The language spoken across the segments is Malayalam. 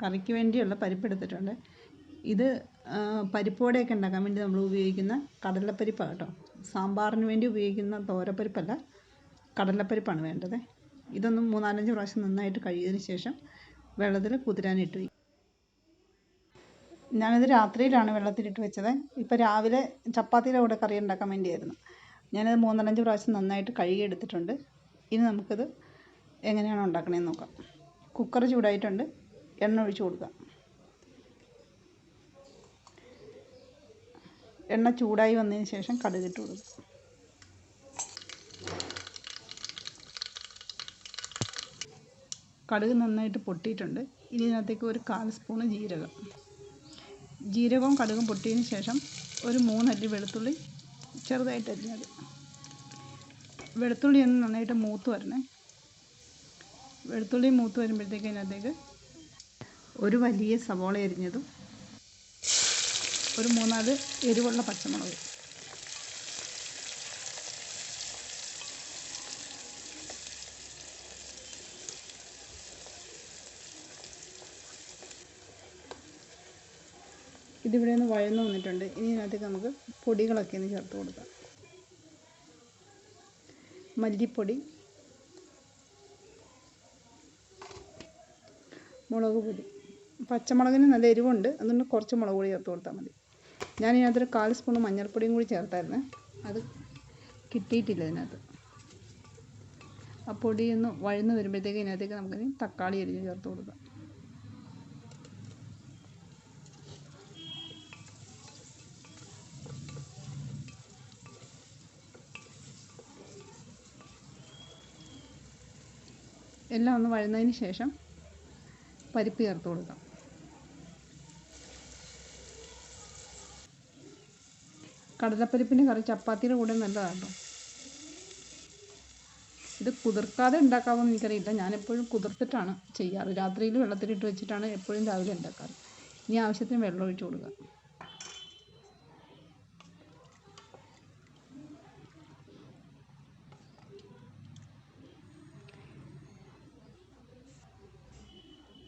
കറിക്ക് വേണ്ടിയുള്ള പരിപ്പ് എടുത്തിട്ടുണ്ട് ഇത് പരിപ്പോടെയൊക്കെ ഉണ്ടാക്കാൻ വേണ്ടി നമ്മൾ ഉപയോഗിക്കുന്ന കടലപ്പരിപ്പാണ് കേട്ടോ. സാമ്പാറിന് വേണ്ടി ഉപയോഗിക്കുന്ന തോരപ്പരിപ്പല്ല കടലപ്പരിപ്പാണ് വേണ്ടത്. ഇതൊന്ന് മൂന്നാലഞ്ച് പ്രാവശ്യം നന്നായിട്ട് കഴുകിയതിന് ശേഷം വെള്ളത്തിൽ കുതിരാനിട്ട് വയ്ക്കും ഞാനിത് രാത്രിയിലാണ് വെള്ളത്തിലിട്ട് വെച്ചത്. ഇപ്പോൾ രാവിലെ ചപ്പാത്തിയുടെ കൂടെ കറി ഉണ്ടാക്കാൻ വേണ്ടിയായിരുന്നു. ഞാനത് മൂന്നാലഞ്ച് പ്രാവശ്യം നന്നായിട്ട് കഴുകി എടുത്തിട്ടുണ്ട് ഇനി നമുക്കിത് എങ്ങനെയാണ് ഉണ്ടാക്കണമെന്ന് നോക്കാം. കുക്കർ ചൂടായിട്ടുണ്ട്. എണ്ണ ഒഴിച്ച് കൊടുക്കാം. എണ്ണ ചൂടായി വന്നതിന് ശേഷം കടുകിട്ട് കൊടുക്കുക കടുക് നന്നായിട്ട് പൊട്ടിയിട്ടുണ്ട്. ഇനി ഇതിനകത്തേക്ക് ഒരു കാൽ സ്പൂണ് ജീരകം. ജീരകവും കടുകും പൊട്ടിയതിന് ശേഷം ഒരു മൂന്നല്ലി വെളുത്തുള്ളി ചെറുതായിട്ട് അരിഞ്ഞത്. വെളുത്തുള്ളി ഒന്ന് നന്നായിട്ട് മൂത്ത് വരണേ. വെളുത്തുള്ളി മൂത്ത് വരുമ്പോഴത്തേക്ക് അതിനകത്തേക്ക് ഒരു വലിയ സവോള എരിഞ്ഞതും ഒരു മൂന്നാൽ എരിവുള്ള പച്ചമുളക്. ഇതിവിടെ നിന്ന് വഴന്നു വന്നിട്ടുണ്ട്. ഇനി ഇതിനകത്തേക്ക് നമുക്ക് പൊടികളൊക്കെ ഒന്ന് ചേർത്ത് കൊടുക്കാം. മല്ലിപ്പൊടി മുളക് പൊടി. പച്ചമുളകിന് നല്ല എരിവുണ്ട്. അതുകൊണ്ട് കുറച്ച് മുളക് പൊടി ചേർത്ത് കൊടുത്താൽ മതി. ഞാൻ ഇതിനകത്തൊരു കാൽ സ്പൂൺ മഞ്ഞൾപ്പൊടിയും കൂടി ചേർത്തായിരുന്നു. അത് കിട്ടിയിട്ടില്ല ഇതിനകത്ത്. ആ പൊടി ഒന്ന് വഴന്ന് വരുമ്പോഴത്തേക്ക് ഇതിനകത്തേക്ക് നമുക്കിനി തക്കാളി അരിഞ്ഞ് ചേർത്ത് കൊടുക്കാം. എല്ലാം ഒന്ന് വഴുന്നതിന് ശേഷം പരിപ്പ് ചേർത്ത് കൊടുക്കാം. കടലപ്പരിപ്പിന്റെ കറി ചപ്പാത്തിയുടെ കൂടെ നല്ലതാണ് ഇത് കുതിർക്കാതെ ഉണ്ടാക്കാമെന്ന് എനിക്കറിയില്ല. ഞാനെപ്പോഴും കുതിർത്തിട്ടാണ് ചെയ്യാറ്. രാത്രിയിൽ വെള്ളത്തിലിട്ട് വെച്ചിട്ടാണ് എപ്പോഴും രാവിലെ ഉണ്ടാക്കാറ്. ഇനി ആവശ്യത്തിന് വെള്ളം ഒഴിച്ചു കൊടുക്കുക.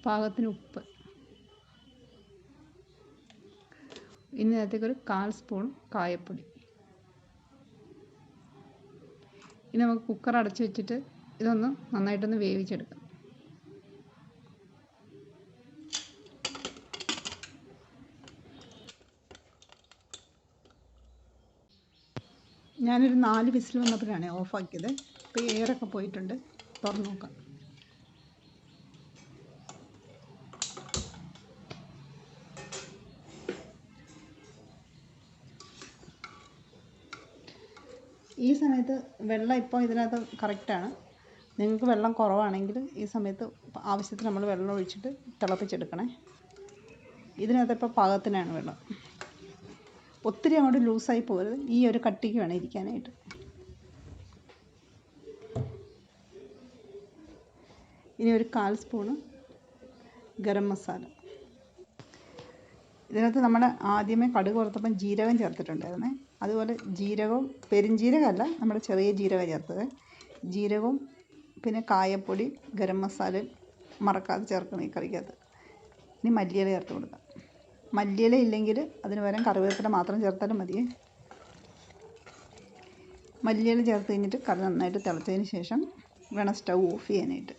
പാകത്തിന് ഉപ്പ്. ഇനി അതിനകത്തേക്ക് ഒരു കാൽ സ്പൂൺ കായപ്പൊടി. ഇനി നമുക്ക് കുക്കർ അടച്ചു വെച്ചിട്ട് ഇതൊന്ന് നന്നായിട്ടൊന്ന് വേവിച്ചെടുക്കാം. ഞാനൊരു നാല് വിസിൽ വന്നപ്പോഴാണ് ഓഫാക്കിയത് ഇപ്പോൾ എയറൊക്കെ പോയിട്ടുണ്ട്. തുറന്നു നോക്കാം. ഈ സമയത്ത് വെള്ളം ഇപ്പോൾ ഇതിനകത്ത് കറക്റ്റാണ് നിങ്ങൾക്ക് വെള്ളം കുറവാണെങ്കിൽ ഈ സമയത്ത് ആവശ്യത്തിന് നമ്മൾ വെള്ളം ഒഴിച്ചിട്ട് തിളപ്പിച്ചെടുക്കണേ. ഇതിനകത്ത് ഇപ്പോൾ പാകത്തിനാണ് വെള്ളം. ഒത്തിരി അങ്ങോട്ട് ലൂസായി പോകരുത്. ഈ ഒരു കട്ടിക്ക് വേണം ഇരിക്കാനായിട്ട്. ഇനി ഒരു കാൽ സ്പൂണ് ഗരം മസാല. ഇതിനകത്ത് നമ്മൾ ആദ്യമേ കടുക് വറുത്തപ്പം ജീരകം ചേർത്തിട്ടുണ്ടായിരുന്നേ. അതുപോലെ ജീരകവും പെരുംജീരകമല്ല നമ്മൾ ചെറിയ ജീരകം ചേർത്തത്. ജീരകവും പിന്നെ കായപ്പൊടി ഗരം മസാലയും മറക്കാതെ ചേർക്കണം ഈ കറിക്കകത്ത്. ഇനി മല്ലിയില ചേർത്ത് കൊടുക്കാം. മല്ലിയില ഇല്ലെങ്കിൽ അതിന് പകരം കറിവേപ്പില മാത്രം ചേർത്താലും മതിയേ മല്ലിയില ചേർത്ത് കഴിഞ്ഞിട്ട് കറി നന്നായിട്ട് തിളച്ചതിന് ശേഷം വേണം സ്റ്റൗ ഓഫ് ചെയ്യാനായിട്ട്.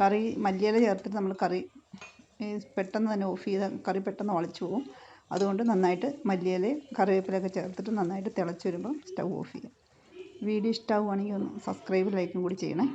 കറി മല്ലിയില ചേർത്തിട്ട് നമ്മൾ കറി പെട്ടെന്ന് തന്നെ ഓഫ് ചെയ്താൽ കറി പെട്ടെന്ന് ഒളിച്ചു പോകും. അതുകൊണ്ട് നന്നായിട്ട് മല്ലിയിലയും കറിവേപ്പിലയൊക്കെ ചേർത്തിട്ട് നന്നായിട്ട് തിളച്ച് വരുമ്പം സ്റ്റൗ ഓഫ് ചെയ്യാം. വീഡിയോ ഇഷ്ടമാവുകയാണെങ്കിൽ ഒന്ന് സബ്സ്ക്രൈബ് ലൈക്കും കൂടി ചെയ്യണേ.